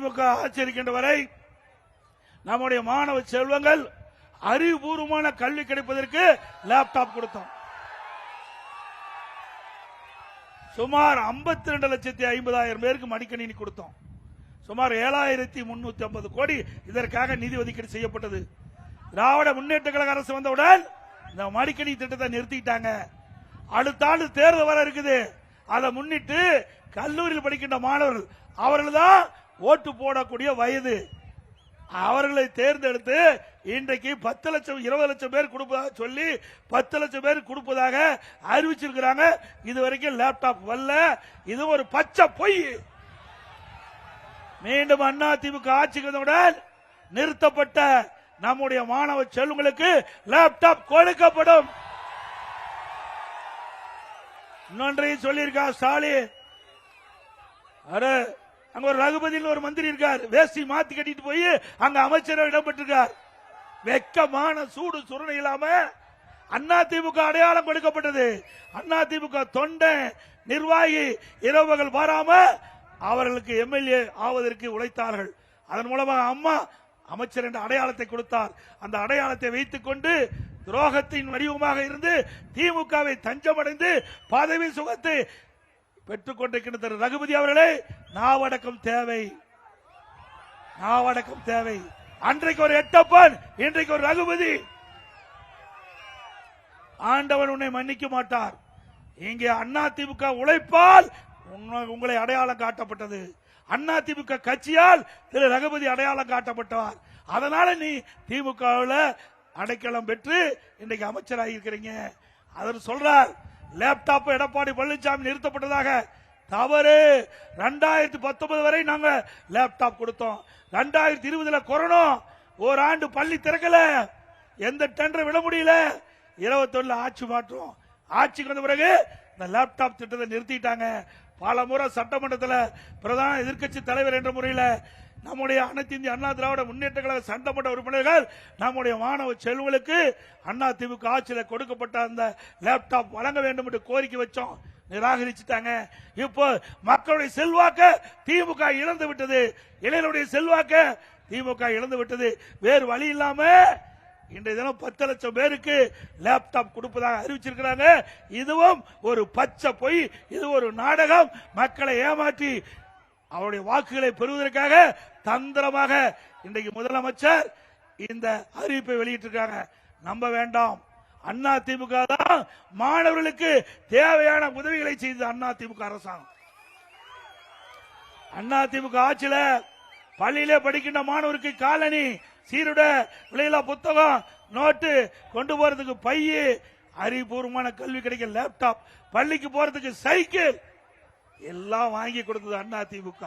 திமுக ஆட்சி இருக்கின்ற வரை நம்முடைய மாணவ செல்வங்கள் அறிவுபூர்வமான கல்வி கிடைப்பதற்கு லேப்டாப் கொடுத்தோம். சுமார் 52 ரெண்டு லட்சத்தி ஐம்பதாயிரம் பேருக்கு மடிக்கணினி கொடுத்தோம். சுமார் ஏழாயிரத்தி முன்னூத்தி ஐம்பது கோடி இதற்காக நிதி ஒதுக்கீடு செய்யப்பட்டது. திராவிட முன்னேற்ற கழக அரசு வந்தவுடன் இந்த மடிக்கணி திட்டத்தை நிறுத்திட்டாங்க. அடுத்த ஆண்டு தேர்தல் வர இருக்குது. அதை முன்னிட்டு கல்லூரியில் படிக்கின்ற மாணவர்கள் அவர்கள் தான் ஓட்டு போடக்கூடிய வயது. அவர்களை தேர்ந்தெடுத்து இன்றைக்கு பத்து லட்சம் இருபது லட்சம் பேர் கொடுப்பதாக சொல்லி பத்து லட்சம் பேர் கொடுப்பதாக அறிவிச்சிருக்கிறாங்க. இது வரைக்கும் லேப்டாப் வரல. இது ஒரு பச்சை பொய். மீண்டும் அண்ணா திமுக ஆட்சிக்கு வந்தவுடன் நிறுத்தப்பட்ட நம்முடைய மாணவ செல்வங்களுக்கு லேப்டாப் கொடுக்கப்படும். இன்னொன்றையும் சொல்லியிருக்கா ஸ்டாலின். அட அங்க ஒரு ரகுபதியில் ஒரு மந்திரி இருக்கார். வேஷ்டி மாத்தி கட்டிட்டு போய் அங்க அமைச்சரவை இடம்பெற்றிருக்கார். வெக்கமான சூடு சுரணை இல்லாம அண்ணா திமுக அடையாளம் கொடுக்கப்பட்டது. அண்ணா திமுக தொண்டை நிர்வாகி இரவுகள் வராம அவர்களுக்கு எம்எல்ஏ ஆவதற்கு உழைத்தார்கள். அதன் மூலமாக அம்மா அமைச்சர் என்ற அடையாளத்தை கொடுத்தார். அந்த அடையாளத்தை வைத்துக் கொண்டு துரோகத்தின் வடிவமாக இருந்து திமுகவை தஞ்சமடைந்து பதவி சுகத்தை பெற்றுக் கொண்டிருக்கின்ற ரகுபதி அவர்களே நாவடக்கம் தேவை. நாவடக்கம் தேவை. அன்றைக்கு ஒரு எட்டப்பன் இன்றைக்கு ஒரு ரகுபதி. ஆண்டவன் உன்னை மன்னிக்க மாட்டார். இங்கே அண்ணா திமுக உழைப்பால் உங்களை அடையாளம் காட்டப்பட்டது. அண்ணா திமுக கட்சியால் திரு ரகுபதி அடையாளம் காட்டப்பட்டார் அதனால நீ திமுகவில் அடைக்கலம் பெற்று இன்றைக்கு அமைச்சராக இருக்கிறீங்க அவர் சொல்றார் லேப்டாப் எடப்பாடி பழனிசாமி நிறுத்தப்பட்டதாக தவறு. ரெண்டாயிரத்தி பத்தொன்பது வரை நாங்க லேப்டாப் கொடுத்தோம். ரெண்டாயிரத்தி இருபதுல கொரோனா ஆண்டு பள்ளி திறக்கல. எந்த டெண்டர் விட முடியல. இருபத்தொன்னுல ஆட்சி மாற்றம். ஆட்சிக்கு வந்த பிறகு இந்த லேப்டாப் திட்டத்தை நிறுத்திட்டாங்க. பல முறை சட்டமன்றத்தில் பிரதான எதிர்க்கட்சி தலைவர் என்ற முறையில் நம்முடைய அனைத்து இந்திய அண்ணா திராவிட முன்னேற்ற கழக சட்டமன்ற உறுப்பினர்கள் நம்முடைய மாணவ செல்வங்களுக்கு அண்ணா திமுக ஆட்சியில் கொடுக்கப்பட்ட அந்த லேப்டாப் வழங்க வேண்டும் என்று கோரிக்கை வச்சோம். நிராகரிச்சுட்டாங்க. இப்போ மக்களுடைய செல்வாக்க திமுக இழந்து விட்டது. இளைஞருடைய செல்வாக்க திமுக இழந்து விட்டது. வேறு வழி இல்லாம இன்றைய தினம் பத்து லட்சம் பேருக்கு லேப்டாப் கொடுப்பதாக அறிவிச்சிருக்கிறாங்க. இதுவும் ஒரு பச்சை பொய் இது ஒரு நாடகம். மக்களை ஏமாற்றி அவருடைய வாக்குகளை பெறுவதற்காக தந்திரமாக இன்றைக்கு முதலமைச்சர் இந்த அறிவிப்பை வெளியிட்டிருக்காங்க. நம்ப வேண்டாம். அண்ணா திமுக தான் மாணவர்களுக்கு தேவையான உதவிகளை செய்தது அண்ணா திமுக அரசாங்கம். அண்ணா திமுக ஆட்சியில பள்ளியிலே படிக்கின்ற மாணவருக்கு காலனி சீருட விலையில்லா புத்தகம் நோட்டு கொண்டு போறதுக்கு பைய அறிவுபூர்வமான கல்வி கிடைக்க லேப்டாப் பள்ளிக்கு போறதுக்கு சைக்கிள் எல்லாம் வாங்கி கொடுத்தது அண்ணா திமுக.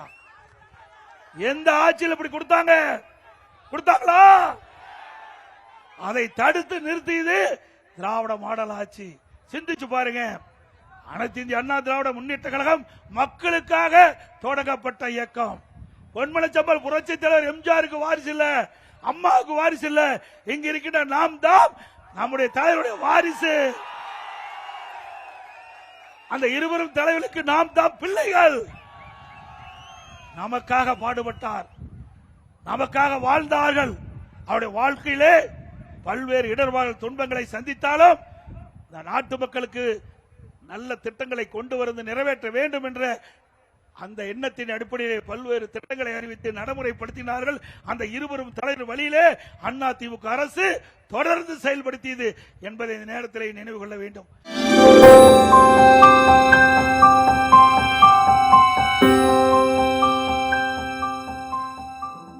எந்த ஆட்சியில் இப்படி கொடுத்தாங்க? கொடுத்தாங்களா? அதை தடுத்து நிறுத்தியது திராவிட மாடல் ஆட்சி. சிந்திச்சு பாருங்க. அனைத்து இந்திய அண்ணா திராவிட முன்னேற்ற கழகம் மக்களுக்காக தொடங்கப்பட்ட இயக்கம். பொன்மனச்சம்பல் புரட்சி தலைவர் எம்ஜிஆருக்கு வாரிசு இல்ல. அம்மாவுக்கு வாரிசு இல்ல. இங்க இருக்கின்ற நாம் தான் நம்முடைய தலைவருடைய வாரிசு. அந்த இருவரும் தலைவர்களுக்கு நாம் தான் பிள்ளைகள். நமக்காக பாடுபட்டார். நமக்காக வாழ்ந்தார்கள். அவருடைய வாழ்க்கையிலே பல்வேறு இடர்பாடு துன்பங்களை சந்தித்தாலும் நாட்டு மக்களுக்கு நல்ல திட்டங்களை கொண்டு வந்து நிறைவேற்ற வேண்டும் என்ற அந்த எண்ணத்தின் அடிப்படையில் பல்வேறு திட்டங்களை அறிவித்து நடைமுறைப்படுத்தினார்கள். அந்த இருவரும் தலைவர் வழியிலே அண்ணா அரசு தொடர்ந்து செயல்படுத்தியது என்பதை இந்த நேரத்தில் நினைவு கொள்ள வேண்டும்.